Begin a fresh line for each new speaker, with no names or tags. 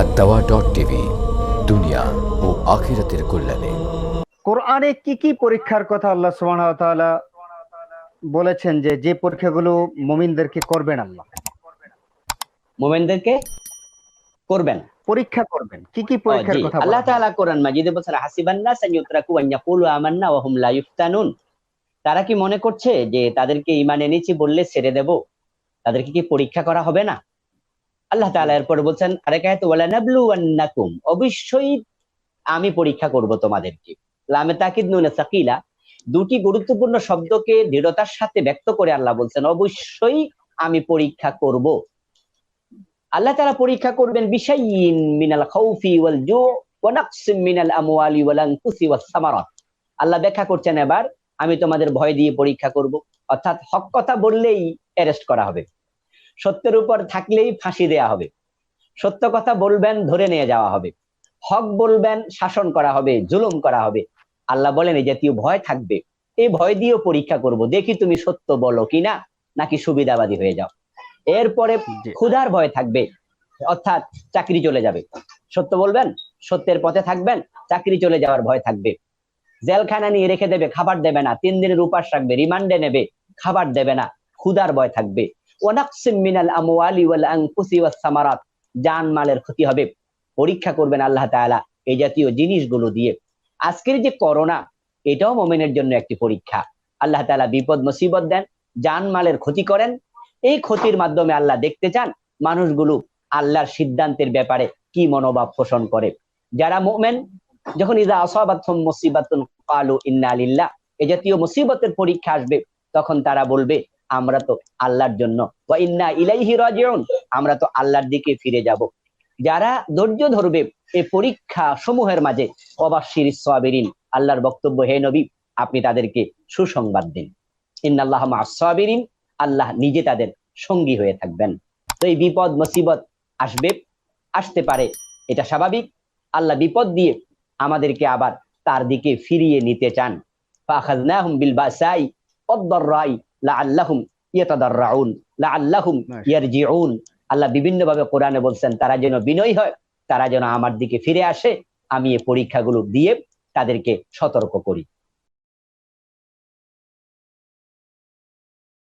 আদাওয়া dot TV দুনিয়া ও আখিরাতের কল্যাণে।
কোরআনে কি কি পরীক্ষার কথা আল্লাহ সুবহানাহু ওয়া তাআলা বলেছেন যে যে পরীক্ষাগুলো মুমিনদেরকে করবেন আল্লাহ।
মোমেনদেরকে করবেন?
পরীক্ষা করবেন। কি কি পরীক্ষার কথা
আল্লাহ তাআলা কোরআন মাজিদে বলছেন হাসিবান্না সাইয়ুতরাকু আন ইয়াকুলু আমান্না ওয়া হুম লা ইফতানুন। তারা কি মনে করছে যে তাদেরকে ঈমান এনেছি বললে ছেড়ে দেব? তাদেরকে কি পরীক্ষা করা হবে না? আল্লাহ তাআলা এরপর বলছেন আরেকায়াত ওয়ালা নাবলুওয়ান্নাকুম। অবশ্যই আমি পরীক্ষা করব তোমাদেরকে। লামে তাকিদ নুনে সাকিলা। দুটি গুরুত্বপূর্ণ শব্দকে দৃঢ়তার সাথে ব্যক্ত করে আল্লাহ বলছেন, অবশ্যই আমি পরীক্ষা করব। আল্লাহ তারা পরীক্ষা করবেন বিশাইয়িন মিনাল খাউফি ওয়াল জু মিনাল আমওয়ালি ওয়াল আল্লাহ ব্যাখ্যা করছেন, এবার আমি তোমাদের ভয় দিয়ে পরীক্ষা করব। অর্থাৎ হক কথা বললেই অ্যারেস্ট করা হবে। সত্যের উপর থাকলেই ফাঁসি দেয়া হবে। সত্য কথা বলবেন ধরে নিয়ে যাওয়া হবে। হক বলবেন শাসন করা হবে জুলুম করা হবে। আল্লাহ বলেন এই জাতীয় ভয় থাকবে। এই ভয় দিয়েও পরীক্ষা করব। দেখি তুমি সত্য বলো কিনা নাকি সুবিধাবাদী হয়ে যাও। এরপরে ক্ষুধার ভয় থাকবে অর্থাৎ চাকরি চলে যাবে। সত্য বলবেন সত্যের পথে থাকবেন চাকরি চলে যাওয়ার ভয় থাকবে। জেলখানা নিয়ে রেখে দেবে খাবার দেবে না। তিন দিনের উপাস রাখবে রিমান্ডে নেবে খাবার দেবে না। ক্ষুধার ভয় থাকবে। মিনাল আমওয়ালি ওয়াল আনফুসি ওয়াস সামারাত। জান মালের ক্ষতি হবে। পরীক্ষা করবেন আল্লাহ তাআলা এই জাতীয় জিনিসগুলো দিয়ে। আজকের যে করোনা, এটাও মোমেনের জন্য একটি পরীক্ষা। আল্লাহ তাআলা বিপদ, মুসিবত দেন, জান মালের ক্ষতি করেন। এই ক্ষতির মাধ্যমে আল্লাহ দেখতে চান মানুষগুলো আল্লাহর সিদ্ধান্তের ব্যাপারে কি মনোভাব পোষণ করে। যারা মোমেন, যখন ইজা আসাবাতুম মুসিবাতুন কালু ইন্না লিল্লাহ, এ জাতীয় মুসিবতের পরীক্ষা আসবে, তখন তারা বলবে আমরা তো আল্লাহর জন্য। আমরা তো আল্লাহর দিকে ফিরে যাব। যারা ধৈর্য ধরবে এই পরীক্ষা সমূহের মাঝে অবাশির সাবিরিন, আল্লাহর বক্তব্য, হে নবী, আপনি তাদেরকে সুসংবাদ দিন। ইন্নাল্লাহ মা আল্লাহ নিজে তাদের সঙ্গী হয়ে থাকবেন। তো এই বিপদ, মুসিবত আসবে, আসতে পারে, এটা স্বাভাবিক। আল্লাহ বিপদ দিয়ে আমাদেরকে আবার তার দিকে ফিরিয়ে নিতে চান। ওয়াদ-দাররাই লাআল্লাহুম ইয়াতাদাররাউন লাআল্লাহুম
মাশাআল্লাহ।
ইয়ারজিউন আল্লাহ বিভিন্ন ভাবে কোরআনে বলছেন তারা যেন বিনয় হয় তারা যেন আমার দিকে ফিরে আসে আমি এই পরীক্ষাগুলো দিয়ে তাদেরকে সতর্ক করি